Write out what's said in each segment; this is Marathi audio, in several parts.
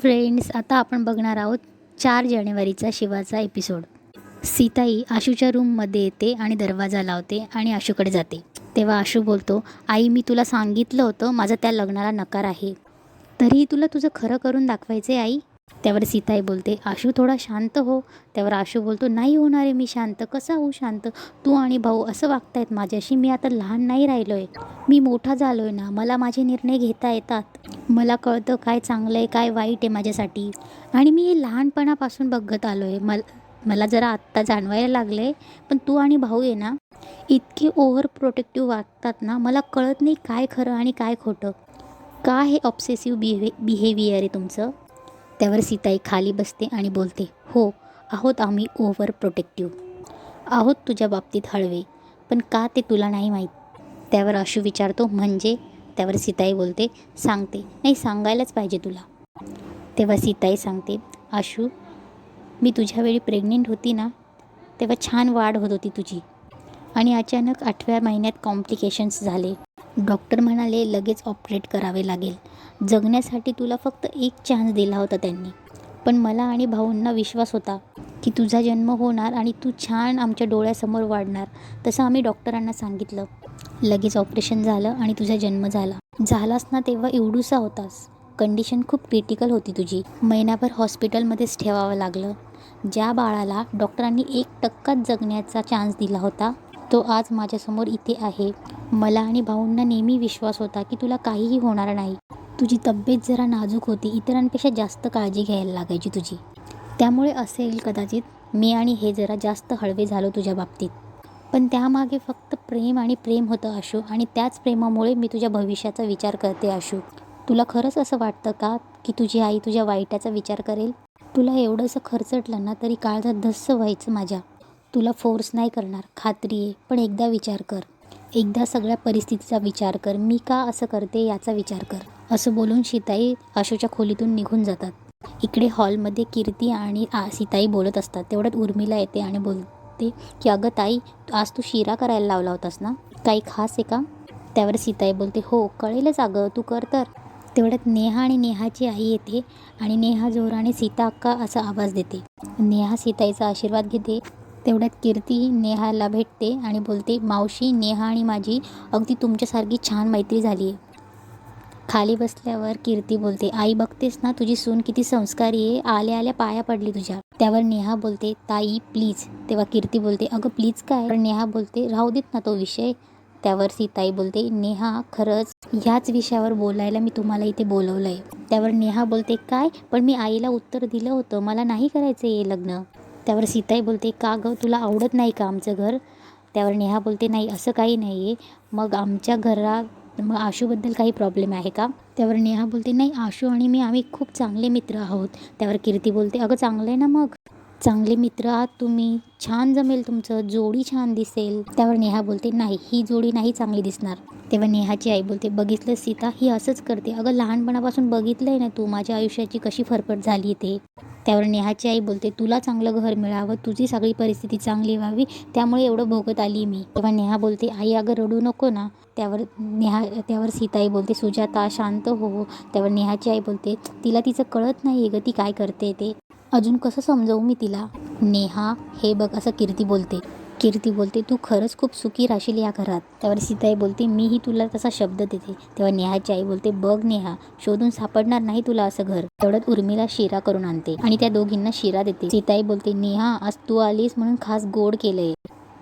फ्रेंड्स आता आपण बघणार आहोत चार जानेवारीचा शिवाचा एपिसोड. सीताई आशूच्या रूममध्ये येते आणि दरवाजा लावते आणि आशूकडे जाते. तेव्हा आशू बोलतो आई मी तुला सांगितलं होतं माझं त्या लग्नाला नकार आहे. तरीही तुला तुझं खरं करून दाखवायचे आई. त्यावर सीताई बोलते आशू थोडा शांत हो. त्यावर आशू बोलतो नाही होणार आहे मी शांत कसा होऊ शांत? तू आणि भाऊ असं वागतायत माझ्याशी मी आता लहान नाही राहिलो आहे मी मोठा झालो आहे ना मला माझे निर्णय घेता येतात. मला कळतं काय चांगलं आहे काय वाईट आहे माझ्यासाठी. आणि मी हे लहानपणापासून बघत आलो आहे मल मला जरा आत्ता जाणवायला लागलं आहे पण तू आणि भाऊ आहे ना इतके ओव्हर प्रोटेक्टिव्ह वागतात ना मला कळत नाही काय खरं आणि काय खोटं. का हे ऑब्सेसिव्ह बिहे बिहेवियर आहे तुमचं? त्यावर सीताई खाली बसते आणि बोलते हो आहोत आम्ही ओव्हर प्रोटेक्टिव्ह. आहोत तुझ्या बाबतीत हळवे पण का ते तुला नाही माहीत? त्यावर आशू विचारतो म्हणजे? त्यावर सीताई बोलते सांगते. नाही सांगायलाच पाहिजे तुला. तेव्हा सीताई सांगते आशू मी तुझ्यावेळी प्रेग्नेंट होती ना तेव्हा छान वाढ होत होती तुझी. आणि अचानक आठव्या महिन्यात कॉम्प्लिकेशन्स झाले. डॉक्टर म्हणाले लगेच ऑपरेट करावे लागेल. जगण्यासाठी तुला फक्त एक चान्स दिला होता त्यांनी. पण मला आणि भाऊंना विश्वास होता की तुझा जन्म होणार आणि तू छान आमच्या डोळ्यासमोर वाढणार तसं आम्ही डॉक्टरांना सांगितलं. लगेच ऑपरेशन झालं आणि तुझा जन्म झाला. झालास ना तेव्हा एवढूसा होतास. कंडिशन खूप क्रिटिकल होती तुझी. महिनाभर हॉस्पिटलमध्येच ठेवावं लागलं. ज्या बाळाला डॉक्टरांनी एक टक्काच जगण्याचा चान्स दिला होता तो आज माझ्यासमोर इथे आहे. मला आणि भाऊंना नेहमी विश्वास होता की तुला काहीही होणार नाही. तुझी तब्येत जरा नाजूक होती. इतरांपेक्षा जास्त काळजी घ्यायला लागायची तुझी. त्यामुळे असेल कदाचित. मी आणि हे जरा जास्त हळवे झालो तुझ्या बाबतीत. पण त्यामागे फक्त प्रेम आणि प्रेम होतं अशोक आणि त्याच प्रेमामुळे मी तुझ्या भविष्याचा विचार करते अशोक तुला खरंच असं वाटतं का की तुझी आई तुझ्या वाईटाचा विचार करेल? तुला एवढंसं खर्चटलं ना तरी काळजात धस्स व्हायचं माझ्या. तुला फोर्स नाही करणार. खात्री आहे. पण एकदा विचार कर. एकदा सगळ्या परिस्थितीचा विचार कर. मी का असं करते याचा विचार कर. असं बोलून सीताई आशूच्या खोलीतून निघून जातात. इकडे हॉलमध्ये कीर्ती आणि आ सीताई बोलत असतात. तेवढ्यात उर्मिला येते आणि बोलते की अगं ताई आज तू शिरा करायला लावला होतास ना? काही खास आहे का? त्यावर सीताई बोलते हो कळेलच अगं. तू कर तर. तेवढ्यात नेहा आणि नेहाची आई येते आणि नेहा जोराने सीता अक्का असा आवाज देते. नेहा सीताईचा आशीर्वाद घेते. तेवढ्यात कीर्ती नेहाला भेटते आणि बोलते मावशी नेहा आणि माझी अगदी तुमच्यासारखी छान मैत्री झाली आहे. खाली बसल्यावर कीर्ती बोलते आई बघतेस ना तुझी सून किती संस्कारी आहे आल्या आल्या पाया पडली तुझ्या. त्यावर नेहा बोलते ताई प्लीज तेव्हा कीर्ती बोलते अगं प्लीज काय? तर नेहा बोलते राहू देत ना तो विषय. त्यावर सीताई बोलते नेहा खरंच ह्याच विषयावर बोलायला मी तुम्हाला इथे बोलवलं आहे त्यावर नेहा बोलते काय? पण मी आईला उत्तर दिलं होतं मला नाही करायचं हे लग्न. त्यावर सीताई बोलते का गं तुला आवडत नाही का आमचं घर? त्यावर नेहा बोलते नाही असं काही नाही आहे मग आमच्या घरा मग आशूबद्दल काही प्रॉब्लेम आहे का? त्यावर नेहा बोलते नाही आशू आणि मी आम्ही खूप चांगले मित्र आहोत. त्यावर कीर्ती बोलते अगं चांगलं आहे ना मग? चांगले मित्र आहात तुम्ही. छान जमेल तुमचं. जोडी छान दिसेल. त्यावर नेहा बोलते नाही ही जोडी नाही चांगली दिसणार. तेव्हा नेहाची आई बोलते बघितलं सीता ही असंच करते. अगं लहानपणापासून बघितलं आहे ना तू माझ्या आयुष्याची कशी फरफट झाली ते. त्यावर नेहाची आई बोलते तुला चांगलं घर मिळावं तुझी सगळी परिस्थिती चांगली व्हावी त्यामुळे एवढं भोगत आली मी. तेव्हा नेहा बोलते आई अगं रडू नको ना. त्यावर नेहा त्यावर सीताई बोलते सुजाता शांत हो. त्यावर नेहाची आई बोलते तिला तिचं कळत नाही गं ती काय करते ते. अजून कसं समजवू मी तिला? नेहा हे बघ असं कीर्ती बोलते. कीर्ती बोलते तू खरंच खूप सुखी राशील या घरात. त्यावर सीताई बोलते मीही तुला तसा शब्द देते. तेव्हा नेहाची आई बोलते बघ नेहा शोधून सापडणार नाही तुला असं घर. तेवढ्यात उर्मिला शिरा करून आणते आणि त्या दोघींना शिरा देते. सीताई बोलते नेहा आज तू आलीस म्हणून खास गोड केलंय.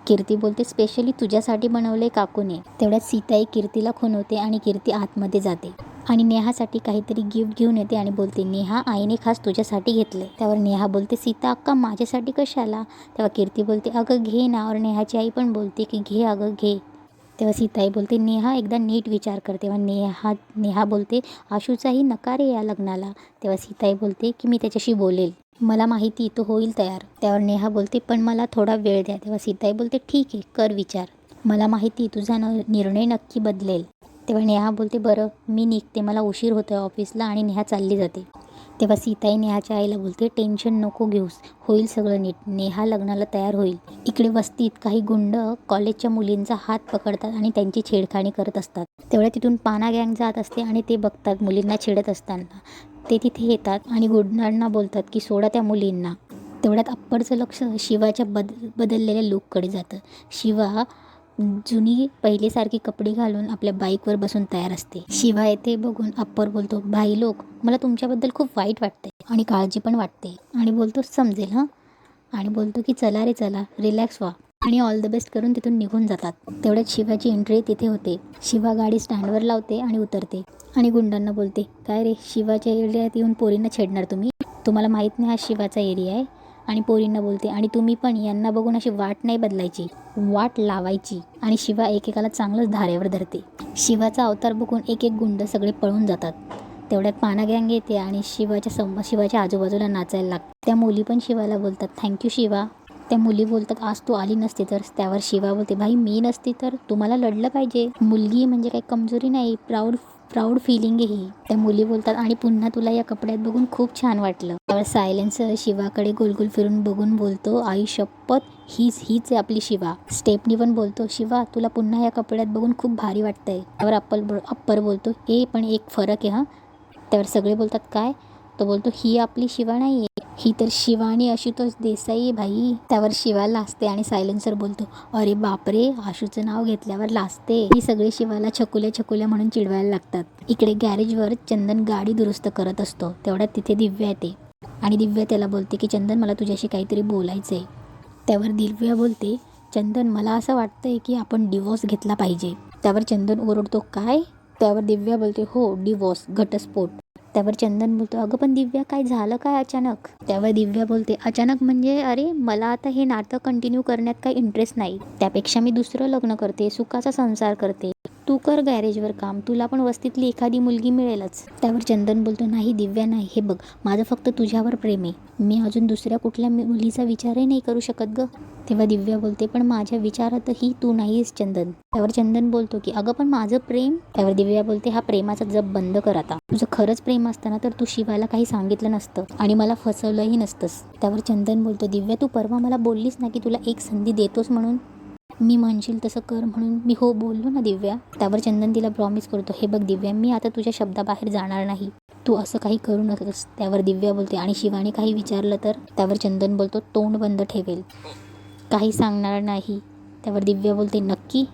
कीर्ती बोलते स्पेशली तुझ्यासाठी बनवले काकूने. तेवढ्यात सीताई कीर्तीला खुनवते आणि कीर्ती आतमध्ये जाते. आणि नेहासाठी काहीतरी गिफ्ट घेऊन येते आणि बोलते नेहा आईने खास तुझ्यासाठी घेतले त्यावर नेहा बोलते सीता अक्का माझ्यासाठी कशाला? तेव्हा कीर्ती बोलते अगं घे ना. और नेहाची आई पण बोलते की घे अगं घे. तेव्हा सीताई बोलते नेहा एकदा नीट विचार कर. तेव्हा नेहा नेहा बोलते आशूचाही नकार आहे या लग्नाला. तेव्हा सीताई बोलते की मी त्याच्याशी बोलेल. मला माहिती तो होईल तयार. त्यावर नेहा बोलते पण मला थोडा वेळ द्या. तेव्हा सीताई बोलते ठीक आहे कर विचार. मला माहिती तुझा न निर्णय नक्की बदलेल. तेव्हा नेहा बोलते बरं मी निघते मला उशीर होतो आहे ऑफिसला आणि नेहा चालली जाते. तेव्हा सीताई नेहाच्या आईला बोलते टेन्शन नको घेऊस होईल सगळं नीट नेहा लग्नाला तयार होईल. इकडे वस्तीत काही गुंड कॉलेजच्या मुलींचा हात पकडतात आणि त्यांची छेडखाणी करत असतात. तेवढ्या तिथून पाना गँग जात असते आणि ते बघतात मुलींना छेडत असताना. ते तिथे येतात आणि गुंडांना बोलतात की सोडा त्या मुलींना. तेवढ्यात अप्परचं लक्ष शिवाच्या बद बदललेल्या लुककडे जातं. शिवा जुनी पहिलेसारखी कपडे घालून आपल्या बाईकवर बसून तयार असते. शिवा ते बघून अप्पर बोलतो भाई लोक मला तुमच्याबद्दल खूप वाईट वाटते आणि काळजी पण वाटते. आणि बोलतो समजेल हां? आणि बोलतो की चला रे चला रिलॅक्स व्हा. आणि ऑल द बेस्ट करून तिथून निघून जातात. तेवढ्यात शिवाची एंट्री तिथे होते. शिवा गाडी स्टँडवर लावते आणि उतरते. आणि गुंडांना बोलते काय रे शिवाच्या एरियात येऊन पोरींना छेडणार तुम्ही? तुम्हाला माहीत नाही हा शिवाचा एरिया आहे? आणि पोरींना बोलते आणि तुम्ही पण यांना बघून अशी वाट नाही बदलायची. वाट लावायची आणि शिवा एकेकाला चांगलंच धारेवर धरते. शिवाचा अवतार बघून एक एक गुंड सगळे पळून जातात. तेवढ्यात पाना गँग येते आणि शिवाच्या सम शिवाच्या आजूबाजूला नाचायला लागते. त्या मुली पण शिवाला बोलतात थँक्यू शिवा. त्या मुली बोलतात आज तू आली नसती तर. त्यावर शिवा बोलते भाई मी नसती तर? तुम्हाला लढलं पाहिजे. मुलगी म्हणजे काही कमजोरी नाही प्राऊड प्राऊड फिलिंग आहे ही. त्या मुली बोलतात आणि पुन्हा तुला या कपड्यात बघून खूप छान वाटलं. त्यावर सायलेन्स शिवाकडे गोलगोल फिरून बघून बोलतो आई शपथ हीच हीच आहे आपली शिवा. स्टेपनी पण बोलतो शिवा तुला पुन्हा या कपड्यात बघून खूप भारी वाटतंय. त्यावर अप्पल अप्पर बोलतो हे पण एक फरक आहे हां. त्यावर सगळे बोलतात काय? तो बोलतो ही आपली शिवा नाही आहे ही तर शिवा आणि आशुतोष देसाई भाई. त्यावर शिवा लाजते आणि सायलेन्सर बोलतो. अरे बापरे आशूचं नाव घेतल्यावर लाजते. ही सगळे शिवाला छकुल्या छकुल्या म्हणून चिडवायला लागतात. इकडे गॅरेजवर चंदन गाडी दुरुस्त करत असतो. तेवढ्यात तिथे दिव्या येते. आणि दिव्या त्याला बोलते की चंदन मला तुझ्याशी काहीतरी बोलायचं आहे त्यावर दिव्या बोलते चंदन मला असं वाटतंय की आपण डिवोर्स घेतला पाहिजे. त्यावर चंदन ओरडतो काय? त्यावर दिव्या बोलते हो डिवोर्स घटस्फोट. त्यावर चंदन बोलतो अगं पण दिव्या काय झालं काय अचानक? त्यावर दिव्या बोलते अचानक म्हणजे अरे मला आता हे नातं कंटिन्यू करण्यात काही इंटरेस्ट नाही. त्यापेक्षा मी दुसरं लग्न करते सुखाचा संसार करते. तू कर गॅरेजवर काम तुला पण वस्तीतली एखादी मुलगी मिळेलच. त्यावर चंदन बोलतो नाही दिव्या नाही. हे बघ माझं फक्त तुझ्यावर प्रेम आहे. मी अजून दुसऱ्या कुठल्या मुलीचा विचारही नाही करू शकत ग. तेव्हा दिव्या बोलते पण माझ्या विचारातही तू नाहीस चंदन. त्यावर चंदन बोलतो की अगं पण माझं प्रेम त्यावर दिव्या बोलते हा प्रेमाचा जप बंद कर आता. तुझं खरंच प्रेम असताना तर तू शिवाला काही सांगितलं नसतं आणि मला फसवलंही नसतंस. त्यावर चंदन बोलतो दिव्या तू परवा मला बोललीस ना की तुला एक संधी देतोस म्हणून? मी म्हणशील तसं कर म्हणून? मी हो बोललो ना दिव्या. त्यावर चंदन तिला प्रॉमिस करतो हे बघ दिव्या मी आता तुझ्या शब्दाबाहेर जाणार नाही. तू असं काही करू नकोस. त्यावर दिव्या बोलते आणि शिवाने काही विचारलं तर? त्यावर चंदन बोलतो तोंड बंद ठेवेल. काही सांगणार नाही. त्यावर दिव्या बोलते नक्की?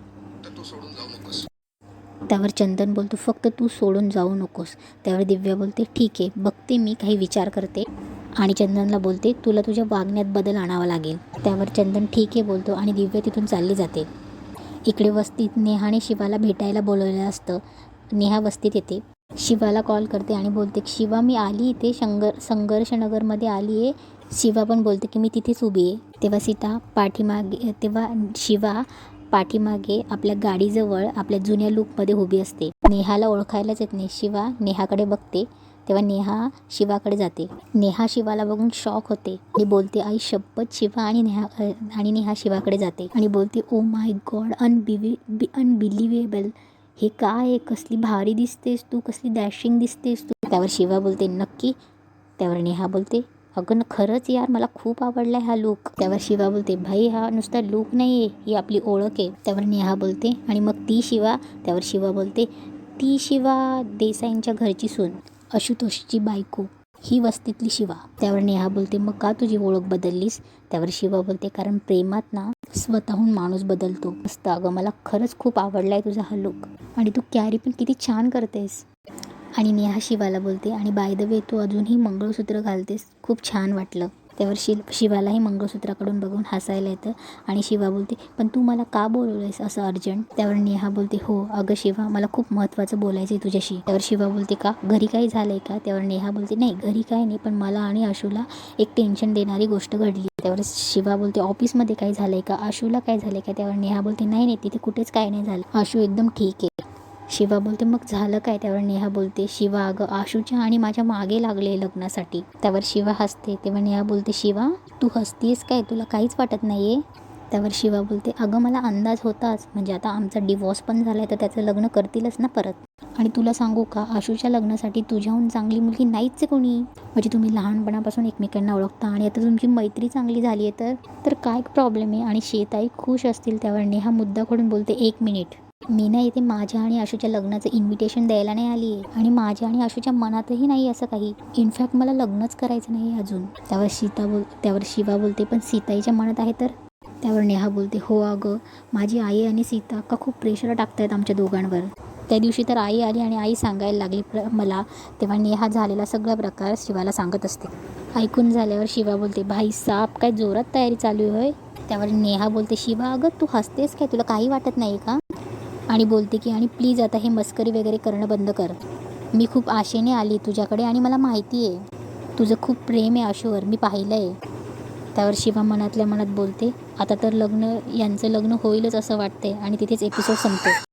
त्यावर चंदन बोलतो फक्त तू सोडून जाऊ नकोस. त्यावर दिव्या बोलते ठीक आहे बघते मी काही विचार करते. आणि चंदनला बोलते तुला तुझ्या वागण्यात बदल आणावा लागेल. त्यावर चंदन ठीक आहे बोलतो आणि दिव्या तिथून चालली जाते. इकडे वस्तीत नेहाने शिवाला भेटायला बोलवलेलं असतं. नेहा वस्तीत येते. शिवाला कॉल करते आणि बोलते शिवा मी आली इथे शंगर संघर्षनगरमध्ये आली आहे. शिवा पण बोलते की मी तिथेच उभी आहे. तेव्हा सीता पाठीमागे तेव्हा शिवा पाठीमागे आपल्या गाडीजवळ आपल्या जुन्या लूकमध्ये उभी असते. नेहाला ओळखायलाच येत नाही. शिवा नेहाकडे बघते. तेव्हा नेहा शिवाकडे जाते. नेहा शिवाला बघून शॉक होते आणि बोलते आई शपथ शिवा आणि नेहा आणि नेहा शिवाकडे जाते. आणि बोलते oh my God अनबिवि B unbelievable हे काय? आहे कसली भारी दिसतेस तू कसली डॅशिंग दिसतेस तू. त्यावर शिवा बोलते नक्की. त्यावर नेहा बोलते अगं खरंच यार मला खूप आवडला हा लुक त्यावर शिवा बोलते भाई हा नुसता लुक नाही आहे ही आपली ओळख आहे. त्यावर नेहा बोलते आणि मग ती शिवा? त्यावर शिवा बोलते ती शिवा देसाईंच्या घरची सून आशुतोषची बायको ही वस्तीतली शिवा. त्यावर नेहा बोलते मग का तुझी ओळख बदललीस? त्यावर शिवा बोलते कारण प्रेमात ना स्वतःहून माणूस बदलतो. मस्त. अगं मला खरंच खूप आवडला आहे तुझा हा लुक आणि तू कॅरी पण किती छान करतेस. आणि नेहा शिवाला बोलते. आणि बाय द वे तू अजूनही मंगळसूत्र घालतेस. खूप छान वाटलं. त्यावर शि शिवालाही मंगळसूत्राकडून बघून हसायला येतं. आणि शिवा बोलते पण तू मला का बोलवलंयस असं अर्जंट? त्यावर नेहा बोलते हो अगं शिवा मला खूप महत्त्वाचं बोलायचं आहे तुझ्याशी. त्यावर शिवा बोलते का? घरी काही झालं आहे का? त्यावर नेहा बोलते नाही घरी काही नाही पण मला आणि आशूला एक टेन्शन देणारी गोष्ट घडली. त्यावर शिवा बोलते ऑफिसमध्ये काय झालं आहे का? आशूला काय झालं आहे का? त्यावर नेहा बोलते नाही नाही तिथे कुठेच काय नाही झालं. आशू एकदम ठीक आहे. शिवा बोलते मग झालं काय? त्यावर नेहा बोलते शिवा अगं आशूच्या आणि माझ्या मागे लागले लग्नासाठी. त्यावर शिवा हसते तेव्हा नेहा बोलते शिवा तू हसतीस काय? तुला काहीच वाटत नाही आहे त्यावर शिवा बोलते अगं मला अंदाज होताच. म्हणजे आता आमचा डिवॉर्स पण झाला आहे तर त्याचं लग्न करतीलच ना परत. आणि तुला सांगू का आशूच्या लग्नासाठी तुझ्याहून चांगली मुलगी नाहीच आहे कोणी. म्हणजे तुम्ही लहानपणापासून एकमेकांना ओळखता आणि आता तुमची मैत्री चांगली झाली आहे तर? तर काय प्रॉब्लेम आहे? आणि शेताई खुश असतील त्यावर नेहा मुद्दा खोडून बोलते एक मिनिट मी ना इथे माझ्या आणि आशूच्या लग्नाचं इन्व्हिटेशन द्यायला नाही आली आहे आणि माझ्या आणि आशूच्या मनातही नाही असं काही. इनफॅक्ट मला लग्नच करायचं नाही अजून. त्यावर सीता बोल त्यावर शिवा बोलते पण सीताईच्या मनात आहे तर? त्यावर नेहा बोलते हो अगं माझी आई आणि सीता का खूप प्रेशर टाकतायत आमच्या दोघांवर. त्या दिवशी तर आई आली आणि आई सांगायला लागली प्र मला तेव्हा नेहा झालेला सगळा प्रकार शिवाला सांगत असते. ऐकून झाल्यावर शिवा बोलते भाई साप काय जोरात तयारी चालू आहे होय?" त्यावर नेहा बोलते शिवा अगं तू हसतेस काय? तुला काही वाटत नाही का? आणि बोलते की आणि प्लीज आता हे मस्करी वगैरे करणं बंद कर. मी खूप आशेने आली तुझ्याकडे आणि मला माहिती आहे. तुझं खूप प्रेम आहे आशूवर मी पाहिलं आहे त्यावर शिवा मनातल्या मनात बोलते. आता तर लग्न यांचं लग्न होईलच असं वाटते आणि तिथेच एपिसोड संपतो.